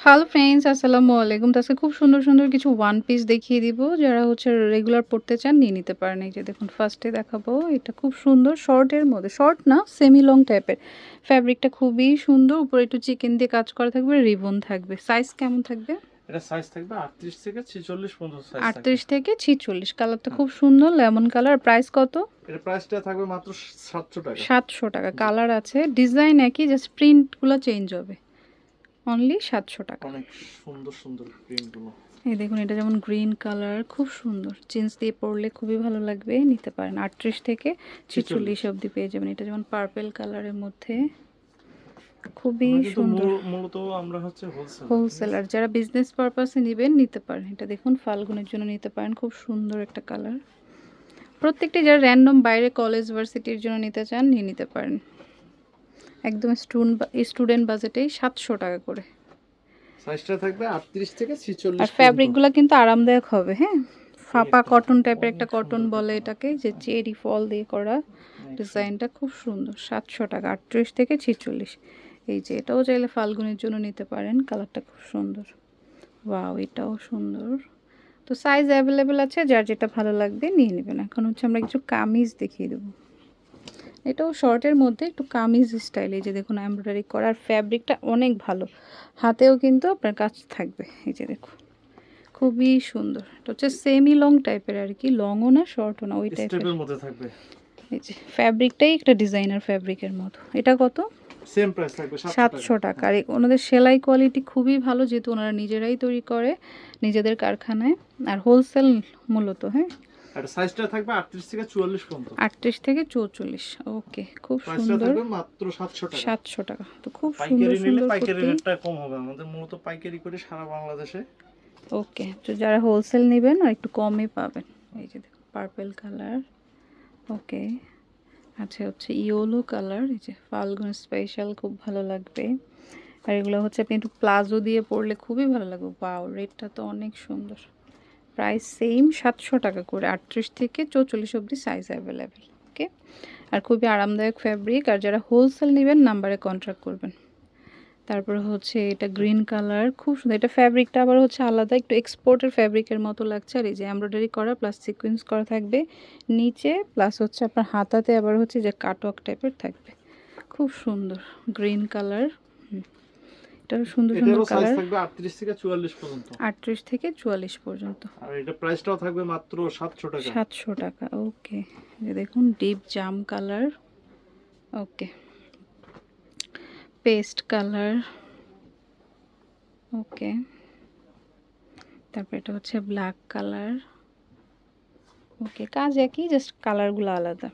Hello friends আসসালামু আলাইকুম আজকে খুব সুন্দর সুন্দর কিছু ওয়ান পিস দেখিয়ে দিব। যারা হচ্ছে রেগুলার পড়তে চান নিয়ে নিতে পারেন। এই যে দেখুন ফার্স্টে দেখাবো। এটা খুব সুন্দর শর্টের মধ্যে। শর্ট না সেমি লং টাইপের ফ্যাব্রিকটা খুবই সুন্দর। উপরে একটু চিকেন দিয়ে কাজ করা থাকবে রিবন থাকবে। সাইজ কেমন থাকবে? এটা সাইজ থাকবে 38 থেকে 46 পর্যন্ত সাইজ থাকবে। আটত্রিশ থেকে ছিচল্লিশ। কালারটা খুব সুন্দর লেমন কালার প্রাইস কত? প্রাইসটা থাকবে মাত্র 700 টাকা। সাতশো টাকা। কালার আছে। ডিজাইন একই জাস্ট প্রিন্টগুলো চেঞ্জ হবে। অনলি সাতশো টাকা। সুন্দর সুন্দর এই দেখুন এটা যেমন গ্রিন কালার খুব সুন্দর। জিন্স দিয়ে পরলে খুবই ভালো লাগবে নিতে পারেন। আটত্রিশ থেকে ছিচল্লিশ অবধি পেয়ে যাবেন। এটা যেমন পার্পেল কালারের মধ্যে খুবই সুন্দর। মূলত আমরা হচ্ছে হোলসেলার যারা বিজনেস পারপাসে নেবেন নিতে পারেন। এটা দেখুন ফাল্গুনের জন্য নিতে পারেন। খুব সুন্দর একটা কালার প্রত্যেকটি যারা র্যান্ডম বাইরে কলেজ ভার্সিটির জন্য নিতে চান নিয়ে নিতে পারেন। একদম স্টুডেন্ট স্টুডেন্ট বাজেটেই সাতশো টাকা করে। সাইজটা থাকবে 38 থেকে 46 আর। ফ্যাব্রিকগুলো কিন্তু আরামদায়ক হবে হ্যাঁ? ফাপা কটন টাইপের একটা কটন বলে এটাকে যে চেরি ফল দিয়ে করা ডিজাইনটা খুব সুন্দর সাতশো টাকা আটত্রিশ থেকে ছিচল্লিশ। এই যে এটাও চাইলে ফাল্গুনের জন্য নিতে পারেন কালারটা খুব সুন্দর। ওয়াও এটাও সুন্দর। তো সাইজ অ্যাভেলেবেল আছে যার যেটা ভালো লাগবে নিয়ে নেবেন। এখন হচ্ছে আমরা কিছু কামিজ দেখিয়ে দেবো। এটাও শর্টের মধ্যে একটু কামিজ স্টাইল এই যে দেখুন এমব্রয়ডারি করার ফ্যাব্রিকটা অনেক ভালো। হাতেও কিন্তু আপনার কাজ থাকবে এই যে দেখুন। খুবই সুন্দর। এটা হচ্ছে সেমি লং টাইপের আর কি লংও না শর্টও না ওই টাইপের মধ্যে থাকবে। এই যে ফ্যাব্রিকটাই একটা ডিজাইনার ফ্যাব্রিকের মতো। এটা কত? সেম প্রাইস থাকবে 700 টাকা। সাতশো টাকা। আর ওনাদের সেলাই কোয়ালিটি খুবই ভালো যেহেতু ওনারা নিজেরাই তৈরি করে নিজেদের কারখানায়। আর হোলসেল মূলত হ্যাঁ? আর সাইজটা থাকবে 38 থেকে 44 পর্যন্ত। আটত্রিশ থেকে চৌচল্লিশ ওকে খুব সুন্দর থাকবে মাত্র 700 টাকা। সাতশো টাকা তো খুব সুন্দর পাইকারি নিলে পাইকারি রেটটা কম হবে আমাদের মূলত পাইকারি করে সারা বাংলাদেশে। ওকে তো যারা হোলসেল নেবেন আর একটু কমে পাবেন এই যে দেখুন পার্পেল কালার ওকে আচ্ছা হচ্ছে ইয়োলো কালার এই যে ফাল্গুন স্পেশাল খুব ভালো লাগবে। আর এগুলো হচ্ছে আপনি একটু প্লাজো দিয়ে পরলে খুবই ভালো লাগবে বাও রেটটা তো অনেক সুন্দর। প্রাইস সেম সাতশো টাকা করে, আটত্রিশ থেকে চৌচল্লিশ অবধি সাইজ অ্যাভেলেবেল ওকে আর খুবই আরামদায়ক ফ্যাব্রিক আর যারা হোলসেল নেবেন নাম্বারে কন্ট্যাক্ট করবেন। তারপর হচ্ছে এটা গ্রিন কালার খুব সুন্দর। এটা ফ্যাব্রিকটা আবার হচ্ছে আলাদা, একটু এক্সপোর্টের ফ্যাব্রিকের মতো লাগছে। আর এই যে এমব্রয়ডারি করা প্লাস সিকোয়েন্স করা থাকবে। নিচে প্লাস হচ্ছে আপনার হাতাতে আবার হচ্ছে যে কাটওয়ার্ক টাইপের থাকবে। খুব সুন্দর গ্রিন কালার এটারও সুন্দর সুন্দর কালার থাকবে 38 থেকে 44 পর্যন্ত। আটত্রিশ থেকে চুয়াল্লিশ পর্যন্ত। আর এটা প্রাইসটাও থাকবে মাত্র 700 টাকা। সাতশো টাকা ওকে যে দেখুন ডিপ জাম colour okay paste colour okay তারপর এটা হচ্ছে ব্ল্যাক কালার ওকে কাজ একই জাস্ট কালারগুলো আলাদা।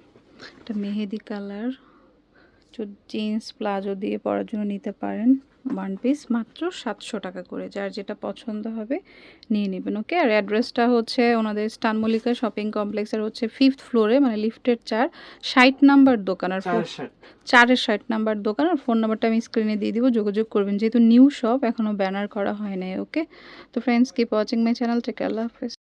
এটা মেহেদি কালার জিন্স প্লাজো দিয়ে পরার জন্য নিতে পারেন। ওয়ান পিস মাত্র সাতশো টাকা করে। যার যেটা পছন্দ হবে নিয়ে নেবেন ওকে আর অ্যাড্রেসটা হচ্ছে ওনাদের স্টানমল্লিকা শপিং কমপ্লেক্সের হচ্ছে ফিফথ ফ্লোরে মানে লিফটের চার ষাট নাম্বার দোকান। আর চার চারের ষাট নাম্বার দোকান আর ফোন নাম্বারটা আমি স্ক্রিনে দিয়ে দিব যোগাযোগ করবেন। যেহেতু নিউ শপ এখনও ব্যানার করা হয় নাই ওকে তো friends keep watching my channel Tech আল্লাহ হাফেজ।